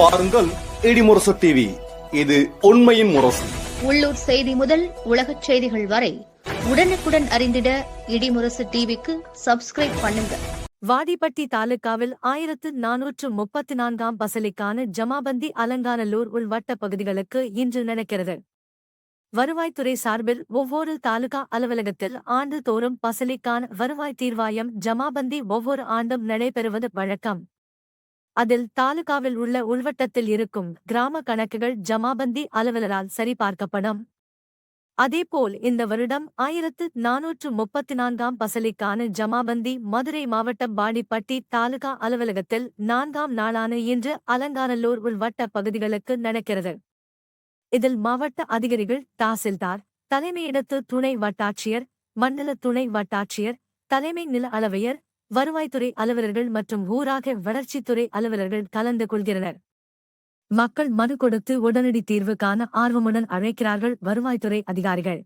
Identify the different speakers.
Speaker 1: பாருங்கள் இடிமுரசு டிவி இது உண்மையின் முரசு.
Speaker 2: உள்ளூர் செய்தி முதல் உலகச் செய்திகள் வரை உடனுக்குடன் அறிந்திட இடிமுரசு டிவிக்கு சப்ஸ்கிரைப் பண்ணுங்க.
Speaker 3: வாடிப்பட்டி தாலுகாவில் ஆயிரத்து நானூற்று முப்பத்தி நான்காம் பசலிக்கான ஜமாபந்தி அலங்காநல்லூர் உள்வட்ட பகுதிகளுக்கு இன்று நடக்கிறது. வருவாய்த்துறை சார்பில் ஒவ்வொரு தாலுகா அலுவலகத்தில் ஆண்டுதோறும் பசலிக்கான வருவாய் தீர்வாயம் ஜமாபந்தி ஒவ்வொரு ஆண்டும் நடைபெறுவது வழக்கம். அதில் தாலுகாவில் உள்ள உள்வட்டத்தில் இருக்கும் கிராம கணக்குகள் ஜமாபந்தி அலுவலரால் சரிபார்க்கப்படும். அதேபோல் இந்த வருடம் ஆயிரத்து நானூற்று முப்பத்தி நான்காம் பசலிக்கான ஜமாபந்தி மதுரை மாவட்டம் பாடிப்பட்டி தாலுகா அலுவலகத்தில் நான்காம் நாளான இன்று அலங்காநல்லூர் உள்வட்ட பகுதிகளுக்கு நடக்கிறது. இதில் மாவட்ட அதிகாரிகள் தாசில்தார் தலைமையிடத்து துணை வட்டாட்சியர் மண்டல துணை வட்டாட்சியர் தலைமை நில அளவையர் வருவாய்த்துறை அலுவலர்கள் மற்றும் ஊராக வளர்ச்சித்துறை அலுவலர்கள் கலந்து கொள்கிறனர். மக்கள் மனு கொடுத்து உடனடி தீர்வு காண ஆர்வமுடன் அழைக்கிறார்கள் வருவாய்த்துறை அதிகாரிகள்.